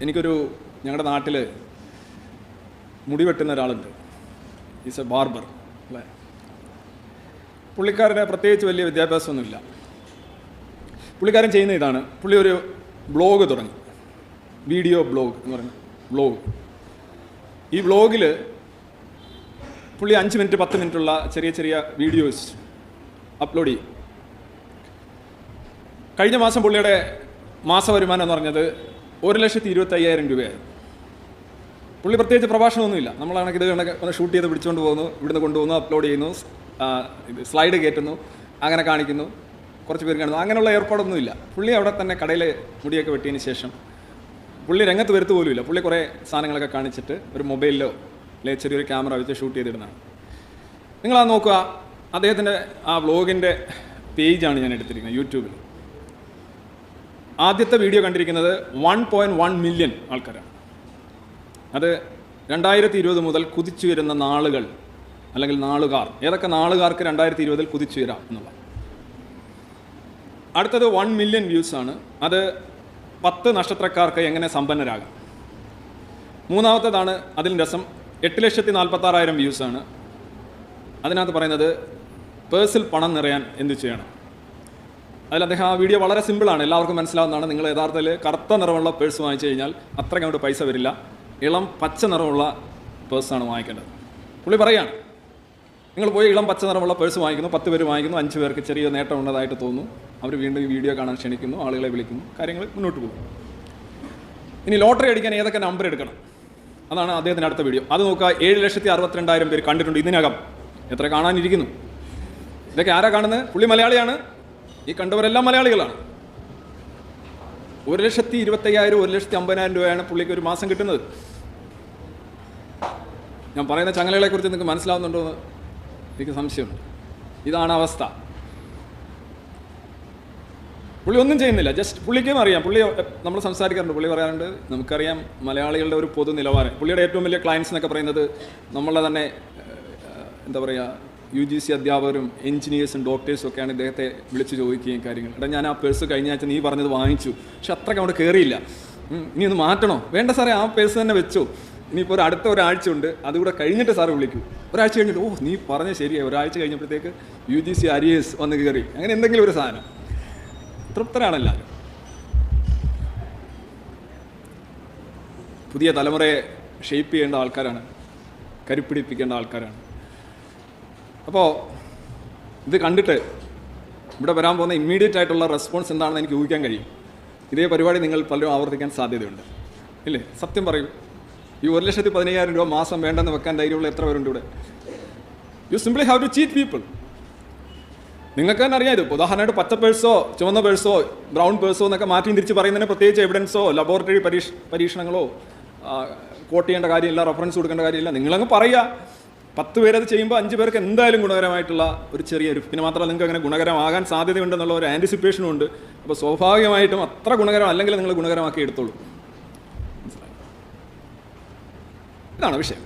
എനിക്കൊരു ഞങ്ങളുടെ നാട്ടിൽ മുടി വെട്ടുന്ന ഒരാളുണ്ട്. ഈസ് എ ബാർബർ അല്ലേ? പുള്ളിക്കാരന് പ്രത്യേകിച്ച് വലിയ വിദ്യാഭ്യാസമൊന്നുമില്ല. പുള്ളിക്കാരൻ ചെയ്യുന്ന ഇതാണ്. പുള്ളി ഒരു ബ്ലോഗ് തുടങ്ങി. വീഡിയോ ബ്ലോഗ് എന്ന് പറഞ്ഞു ബ്ലോഗ്. ഈ ബ്ലോഗിൽ പുള്ളി അഞ്ച് മിനിറ്റ് പത്ത് മിനിറ്റുള്ള ചെറിയ ചെറിയ വീഡിയോസ് അപ്ലോഡ് ചെയ്യും. കഴിഞ്ഞ മാസം പുള്ളിയുടെ മാസ വരുമാനം എന്ന് പറഞ്ഞത് ഒരു ലക്ഷത്തി ഇരുപത്തി അയ്യായിരം രൂപയായിരുന്നു പുള്ളി പ്രത്യേകിച്ച് പ്രഭാഷണമൊന്നുമില്ല. നമ്മളാണെങ്കിൽ ഇത് കണക്ക് ഒന്ന് ഷൂട്ട് ചെയ്ത് പിടിച്ചുകൊണ്ട് പോകുന്നു ഇവിടുന്ന് കൊണ്ടുപോകുന്നു അപ്ലോഡ് ചെയ്യുന്നു സ്ലൈഡ് കയറ്റുന്നു അങ്ങനെ കാണിക്കുന്നു കുറച്ച് പേര് കാണുന്നു. അങ്ങനെയുള്ള ഏർപ്പാടൊന്നുമില്ല. പുള്ളി അവിടെ തന്നെ കടയിൽ മുടിയൊക്കെ വെട്ടിയതിന് ശേഷം പുള്ളി രംഗത്ത് വരുത്തു പോലുമില്ല. പുള്ളി കുറേ സാധനങ്ങളൊക്കെ കാണിച്ചിട്ട് ഒരു മൊബൈലിലോ അല്ലെങ്കിൽ ചെറിയൊരു ക്യാമറ വെച്ച് ഷൂട്ട് ചെയ്തിടുന്നതാണ്. നിങ്ങളാ നോക്കുക. അദ്ദേഹത്തിന്റെ ആ വ്ളോഗിന്റെ പേജാണ് ഞാൻ എടുത്തിരിക്കുന്നത് യൂട്യൂബിൽ. ആദ്യത്തെ വീഡിയോ കണ്ടിരിക്കുന്നത് വൺ പോയിന്റ് വൺ മില്യൺ ആൾക്കാരാണ്. അത് രണ്ടായിരത്തി ഇരുപത് മുതൽ കുതിച്ചു വരുന്ന നാളുകൾ അല്ലെങ്കിൽ നാളുകാർ. ഏതൊക്കെ നാളുകാർക്ക് രണ്ടായിരത്തി ഇരുപതിൽ കുതിച്ചു വരാം എന്നുള്ള. അടുത്തത് വൺ മില്യൺ വ്യൂസ് ആണ്. അത് പത്ത് നക്ഷത്രക്കാർക്ക് എങ്ങനെ സമ്പന്നരാകാം. മൂന്നാമത്തേതാണ് അതിൽ രസം. എട്ട് ലക്ഷത്തി നാൽപ്പത്താറായിരം വ്യൂസ് ആണ്. അതിനകത്ത് പറയുന്നത് പേഴ്സിൽ പണം നിറയാൻ എന്ത് ചെയ്യണം? അതിൽ അദ്ദേഹം ആ വീഡിയോ വളരെ സിമ്പിളാണ് എല്ലാവർക്കും മനസ്സിലാവുന്നതാണ്. നിങ്ങൾ യഥാർത്ഥത്തിൽ കറുത്ത നിറമുള്ള പേഴ്സ് വാങ്ങിച്ചു കഴിഞ്ഞാൽ അത്രയ്ക്ക് അങ്ങോട്ട് പൈസ വരില്ല. ഇളം പച്ച നിറമുള്ള പേഴ്സാണ് വാങ്ങിക്കേണ്ടത്. പുള്ളി പറയാണ് നിങ്ങൾ പോയി ഇളം പച്ച നിറമുള്ള പേഴ്സ് വാങ്ങിക്കുന്നു. പത്ത് പേര് വാങ്ങിക്കുന്നു. അഞ്ച് പേർക്ക് ചെറിയ നേട്ടം ഉള്ളതായിട്ട് തോന്നുന്നു. അവർ വീണ്ടും ഈ വീഡിയോ കാണാൻ ക്ഷണിക്കുന്നു. ആളുകളെ വിളിക്കുന്നു. കാര്യങ്ങൾ മുന്നോട്ട് പോകും. ഇനി ലോട്ടറി അടിക്കാൻ ഏതൊക്കെ നമ്പർ എടുക്കണം? അതാണ് അദ്ദേഹത്തിന്റെ അടുത്ത വീഡിയോ അത് നോക്കുക. ഏഴ് ലക്ഷത്തി അറുപത്തിരണ്ടായിരം പേര് കണ്ടിട്ടുണ്ട് ഇതിനകം. എത്ര കാണാനിരിക്കുന്നു? ഇതൊക്കെ ആരാ കാണുന്നത്? പുള്ളി മലയാളിയാണ്. ഈ കണ്ടവരെല്ലാം മലയാളികളാണ്. ഒരു ലക്ഷത്തി ഇരുപത്തയ്യായിരം ഒരു ലക്ഷത്തി അമ്പതിനായിരം രൂപയാണ് പുള്ളിക്ക് ഒരു മാസം കിട്ടുന്നത്. ഞാൻ പറയുന്ന ചങ്ങലകളെ കുറിച്ച് നിങ്ങൾക്ക് മനസ്സിലാവുന്നുണ്ടോ എന്ന് എനിക്ക് സംശയമുണ്ട്. ഇതാണ് അവസ്ഥ. പുള്ളി ഒന്നും ചെയ്യുന്നില്ല. ജസ്റ്റ് പുള്ളിക്കും അറിയാം. പുള്ളി നമ്മൾ സംസാരിക്കാറുണ്ട്. പുള്ളി പറയാറുണ്ട് നമുക്കറിയാം മലയാളികളുടെ ഒരു പൊതു നിലവാരം പുള്ളിയുടെ ഏറ്റവും വലിയ ക്ലയൻസ് എന്നൊക്കെ പറയുന്നത് നമ്മളെ തന്നെ എന്താ പറയുക യു ജി സി അധ്യാപകരും എഞ്ചിനീയേഴ്സും ഡോക്ടേഴ്സും ഒക്കെയാണ് ഇദ്ദേഹത്തെ വിളിച്ച് ചോദിക്കുകയും കാര്യങ്ങൾ. എടാ ഞാൻ ആ പേഴ്സ് കഴിഞ്ഞ ആഴ്ച നീ പറഞ്ഞത് വാങ്ങിച്ചു. പക്ഷെ അത്രയ്ക്ക് അവിടെ കയറിയില്ല ഇനി ഒന്ന് മാറ്റണോ? വേണ്ട സാറേ ആ പേഴ്സ് തന്നെ വെച്ചോ. ഇനിയിപ്പോൾ ഒരു അടുത്ത ഒരാഴ്ച ഉണ്ട്. അതുകൂടെ കഴിഞ്ഞിട്ട് സാറ് വിളിക്കൂ. ഒരാഴ്ച കഴിഞ്ഞിട്ട് ഓ നീ പറഞ്ഞ ശരിയായി. ഒരാഴ്ച കഴിഞ്ഞപ്പോഴത്തേക്ക് യു ജി സി അരിയേഴ്സ് വന്ന് കയറി അങ്ങനെ എന്തെങ്കിലും ഒരു സാധനം. തൃപ്തരാണ് പുതിയ തലമുറയെ ഷേപ്പ് ചെയ്യേണ്ട ആൾക്കാരാണ്. കരുപ്പിടിപ്പിക്കേണ്ട ആൾക്കാരാണ്. അപ്പോൾ ഇത് കണ്ടിട്ട് ഇവിടെ വരാൻ പോകുന്ന ഇമ്മീഡിയറ്റ് ആയിട്ടുള്ള റെസ്പോൺസ് എന്താണെന്ന് എനിക്ക് ഊഹിക്കാൻ കഴിയും. ഇതേ പരിപാടി നിങ്ങൾ പലരും ആവർത്തിക്കാൻ സാധ്യതയുണ്ട്. ഇല്ലേ? സത്യം പറയൂ. ഈ ഒരു ലക്ഷത്തി പതിനയ്യായിരം രൂപ മാസം വേണ്ടെന്ന് വെക്കാൻ ധൈര്യമുള്ള എത്ര പേരുണ്ട് ഇവിടെ? You simply have to cheat people നിങ്ങൾക്ക് തന്നെ അറിയാം ഇത്. ഉദാഹരണമായിട്ട് പച്ച പേഴ്സോ ചുവന്ന പേഴ്സോ ബ്രൗൺ പേഴ്സോ എന്നൊക്കെ മാറ്റി തിരിച്ച് പറയുന്നതിന് പ്രത്യേകിച്ച് എവിഡൻസോ ലബോറട്ടറി പരീക്ഷ പരീക്ഷണങ്ങളോ കോട്ട് ചെയ്യേണ്ട കാര്യമില്ല റെഫറൻസ് കൊടുക്കേണ്ട കാര്യമില്ല. നിങ്ങളങ്ങ് പറയുക. പത്ത് പേരത് ചെയ്യുമ്പോൾ അഞ്ച് പേർക്ക് എന്തായാലും ഗുണകരമായിട്ടുള്ള ഒരു ചെറിയൊരു പിന്നെ മാത്രമല്ല നിങ്ങൾക്ക് അങ്ങനെ ഗുണകരമാകാൻ സാധ്യതയുണ്ടെന്നുള്ള ഒരു ആന്റിസിപ്പേഷനും ഉണ്ട്. അപ്പോൾ സ്വാഭാവികമായിട്ടും അത്ര ഗുണകരം അല്ലെങ്കിൽ നിങ്ങൾ ഗുണകരമാക്കി എടുത്തോളൂ. ഇതാണ് വിഷയം.